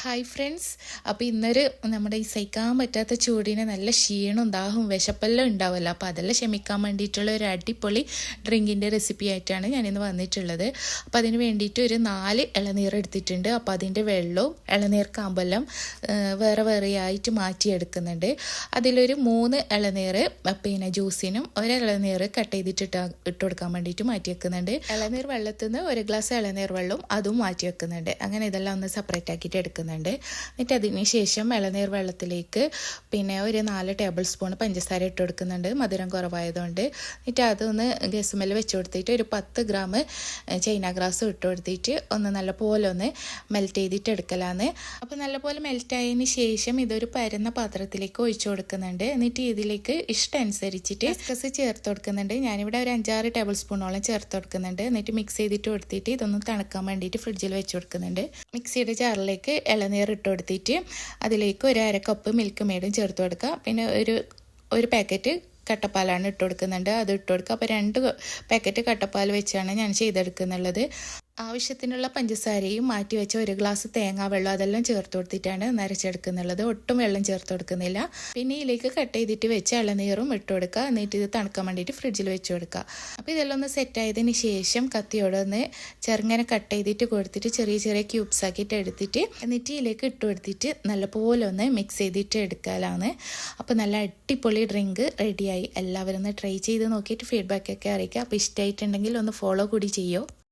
Hi friends അപ്പോൾ ഇന്നൊരു നമ്മുടെ ഈ സഹിക്കാൻ പറ്റാത്ത ചൂടിനെ നല്ല ക്ഷീണവും ദാഹവും വിശപ്പെല്ലാം ഉണ്ടാവുമല്ലോ അപ്പോൾ അതെല്ലാം ക്ഷമിക്കാൻ വേണ്ടിയിട്ടുള്ള ഒരു അടിപൊളി ഡ്രിങ്കിന്റെ റെസിപ്പി ആയിട്ടാണ് ഞാനിന്ന് വന്നിട്ടുള്ളത്. അപ്പോൾ അതിന് വേണ്ടിയിട്ട് ഒരു നാല് ഇളനീർ എടുത്തിട്ടുണ്ട്. അപ്പോൾ അതിന്റെ വെള്ളവും ഇളനീർ കാമ്പെല്ലാം വേറെ വേറെ ആയിട്ട് മാറ്റിയെടുക്കുന്നുണ്ട്. അതിലൊരു മൂന്ന് ഇളനീർ പിന്നെ ജ്യൂസിനും ഒരു ഇളനീർ കട്ട് ചെയ്തിട്ട് ഇട്ട് കൊടുക്കാൻ വേണ്ടിയിട്ട് മാറ്റി വെക്കുന്നുണ്ട് ഇളനീർ വെള്ളത്തിൽ നിന്ന് ഒരു ഗ്ലാസ് ഇളനീർ വെള്ളവും അതും മാറ്റി വെക്കുന്നുണ്ട് അങ്ങനെ ഇതെല്ലാം ഒന്ന് സെപ്പറേറ്റ് ആക്കിയിട്ട് എടുക്കുന്നുണ്ട്. എന്നിട്ട് അതിന് ശേഷം ഇളനീർ വെള്ളത്തിലേക്ക് പിന്നെ ഒരു നാല് ടേബിൾ സ്പൂൺ പഞ്ചസാര ഇട്ട് കൊടുക്കുന്നുണ്ട്. മധുരം കുറവായതുകൊണ്ട്. എന്നിട്ട് അതൊന്ന് ഗസുമൽ വെച്ച് കൊടുത്തിട്ട് ഒരു പത്ത് ഗ്രാം ചൈന ഗ്രാസ് ഇട്ട് കൊടുത്തിട്ട് ഒന്ന് നല്ലപോലെ ഒന്ന് മെൽറ്റ് ചെയ്തിട്ട് എടുക്കലാന്ന്. അപ്പോൾ നല്ലപോലെ മെൽറ്റ് ആയതിന് ശേഷം ഇതൊരു പരന്ന പാത്രത്തിലേക്ക് ഒഴിച്ചു കൊടുക്കുന്നുണ്ട്. എന്നിട്ട് ഇതിലേക്ക് ഇഷ്ടം അനുസരിച്ചിട്ട് കസ്കസ് ചേർത്ത് കൊടുക്കുന്നുണ്ട്. ഞാനിവിടെ ഒരു അഞ്ചാറ് ടേബിൾ സ്പൂണോളം ചേർത്ത് കൊടുക്കുന്നുണ്ട്. എന്നിട്ട് മിക്സ് ചെയ്തിട്ട് കൊടുത്തിട്ട് ഇതൊന്ന് തണുക്കാൻ വേണ്ടിയിട്ട് ഫ്രിഡ്ജിൽ വെച്ച് കൊടുക്കുന്നുണ്ട്. മിക്സിയുടെ ജാറിലേക്ക് ഇളനീർ ഇട്ട് കൊടുത്തിട്ട് അതിലേക്ക് ഒരു അര കപ്പ് മിൽക്ക് മേഡും ചേർത്ത് കൊടുക്കുക. പിന്നെ ഒരു ഒരു പാക്കറ്റ് കട്ടപ്പാലാണ് ഇട്ട് കൊടുക്കുന്നുണ്ട് അത് ഇട്ട് കൊടുക്കുക അപ്പോൾ രണ്ട് പാക്കറ്റ് കട്ടപ്പാൽ വെച്ചാണ് ഞാൻ ചെയ്തെടുക്കുന്നുള്ളത്. ആവശ്യത്തിനുള്ള പഞ്ചസാരയും മാറ്റി വെച്ച ഒരു ഗ്ലാസ് തേങ്ങാ വെള്ളം അതെല്ലാം ചേർത്ത് കൊടുത്തിട്ടാണ് നരച്ചെടുക്കുന്നുള്ളത്. ഒട്ടും വെള്ളം ചേർത്ത് കൊടുക്കുന്നില്ല. പിന്നെ ഇതിലേക്ക് കട്ട് ചെയ്തിട്ട് വെച്ച് ഇളനീറും ഇട്ട് കൊടുക്കുക. എന്നിട്ട് ഇത് തണുക്കാൻ വേണ്ടിയിട്ട് ഫ്രിഡ്ജിൽ വെച്ച് കൊടുക്കുക. അപ്പോൾ ഇതെല്ലാം ഒന്ന് സെറ്റ് ആയതിന് ശേഷം കത്തിയോടൊന്ന് ചെറുങ്ങനെ കട്ട് ചെയ്തിട്ട് കൊടുത്തിട്ട് ചെറിയ ചെറിയ ക്യൂബ്സ് ആക്കിയിട്ട് എടുത്തിട്ട് എന്നിട്ട് ഇതിലേക്ക് ഇട്ട് കൊടുത്തിട്ട് നല്ലപോലെ ഒന്ന് മിക്സ് ചെയ്തിട്ട് എടുക്കാനാണ് അപ്പോൾ നല്ല അടിപൊളി ഡ്രിങ്ക് റെഡിയായി എല്ലാവരും ഒന്ന് ട്രൈ ചെയ്ത് നോക്കിയിട്ട് ഫീഡ്ബാക്കൊക്കെ അറിയിക്കുക. അപ്പോൾ ഇഷ്ടമായിട്ടുണ്ടെങ്കിൽ ഒന്ന് ഫോളോ കൂടി ചെയ്യോ?